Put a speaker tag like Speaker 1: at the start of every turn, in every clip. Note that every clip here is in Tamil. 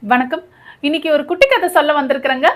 Speaker 1: வணக்கம். இன்னைக்கு ஒரு குட்டி கதை சொல்ல வந்திருக்கிறேங்க.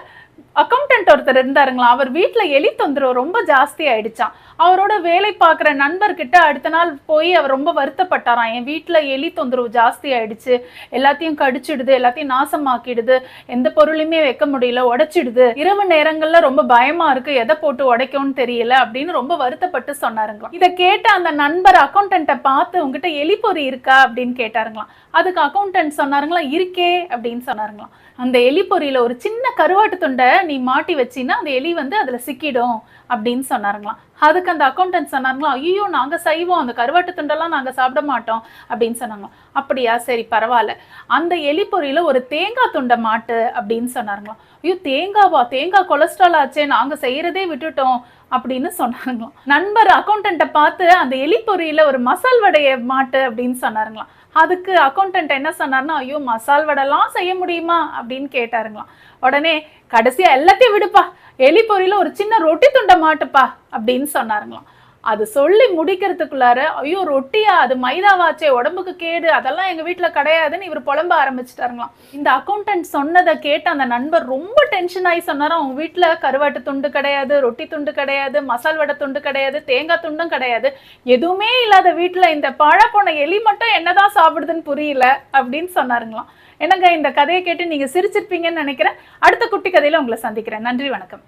Speaker 1: அக்கௌண்டன்ட் ஒருத்தர் இருந்தாருங்களா அவர் வீட்டில் எலி தொந்தரவு ரொம்ப ஜாஸ்தி ஆயிடுச்சான் அவரோட வேலை பார்க்குற நண்பர்கிட்ட அடுத்த நாள் போய் அவர் ரொம்ப வருத்தப்பட்டாராம். என் வீட்டில் எலி தொந்தரவு ஜாஸ்தி ஆயிடுச்சு எல்லாத்தையும் கடிச்சிடுது எல்லாத்தையும் நாசமாக்கிடுது எந்த பொருளையுமே வைக்க முடியல உடைச்சிடுது. இரவு நேரங்களில் ரொம்ப பயமா இருக்கு எதை போட்டு உடைக்கும்னு தெரியல அப்படின்னு ரொம்ப வருத்தப்பட்டு சொன்னாருங்களாம். இதை கேட்ட அந்த நண்பர் அக்கௌண்டன்ட்டை பார்த்து உங்ககிட்ட எலி பொறி இருக்கா? அப்படின்னு கேட்டாருங்களாம். அதுக்கு அக்கௌண்டன்ட் சொன்னாருங்களா இருக்கே அப்படின்னு சொன்னாருங்களாம். அந்த எலி பொறியில ஒரு சின்ன கருவாட்டு துண்டை நீ மாட்டி வச்சின்னா அந்த எலி வந்து அதில் சிக்கிடும் அப்படின்னு சொன்னாருங்களாம். அதுக்கு அந்த அக்கௌண்டன்ட் சொன்னாருங்களா ஐயோ நாங்கள் செய்வோம் அந்த கருவாட்டு துண்டெல்லாம் நாங்கள் சாப்பிட மாட்டோம் அப்படின்னு சொன்னாங்களாம். அப்படியா சரி பரவாயில்ல. அந்த எலி பொரியில் ஒரு தேங்காய் துண்டை மாட்டு அப்படின்னு சொன்னாருங்களாம். ஐயோ தேங்காவா? தேங்காய் கொலஸ்ட்ரால் ஆச்சே நாங்கள் செய்கிறதே விட்டுட்டோம் அப்படின்னு சொன்னாருங்களாம். நண்பர் அக்கௌண்டண்ட்டை பார்த்து அந்த எலி பொரியில் ஒரு மசால் வடையை மாட்டு அப்படின்னு சொன்னாருங்களாம். அதுக்கு அக்கௌண்டன்ட் என்ன சொன்னார்னா ஐயோ மசால் வடைலாம் செய்ய முடியுமா? அப்படின்னு கேட்டாருங்களாம். உடனே கடைசியா எல்லாத்தையும் விடுப்பா. எலி பொரியில ஒரு சின்ன ரொட்டி துண்டை மாட்டுப்பா அப்படின்னு சொன்னாருங்களாம். அது சொல்லி முடிக்கிறதுக்குள்ளார ஐயோ ரொட்டியா அது மைதாவாச்சே உடம்புக்கு கேடு அதெல்லாம் எங்க வீட்டுல கிடையாதுன்னு இவர் புலம்ப ஆரம்பிச்சிட்டாருங்களாம். இந்த அக்கௌண்டன்ட் சொன்னதை கேட்ட அந்த நண்பர் ரொம்ப டென்ஷன் ஆகி சொன்னார். அவங்க வீட்டுல கருவாட்டு துண்டு கிடையாது ரொட்டி துண்டு கிடையாது மசால் வடை துண்டு கிடையாது தேங்காய் துண்டும் கிடையாது. எதுவுமே இல்லாத வீட்டுல இந்த பழப்போன எலி மட்டும் என்னதான் சாப்பிடுதுன்னு புரியல அப்படின்னு சொன்னாருங்களாம். என்னங்க இந்த கதையை கேட்டு நீங்க சிரிச்சிருப்பீங்கன்னு நினைக்கிறேன். அடுத்த குட்டி கதையில உங்களை சந்திக்கிறேன். நன்றி வணக்கம்.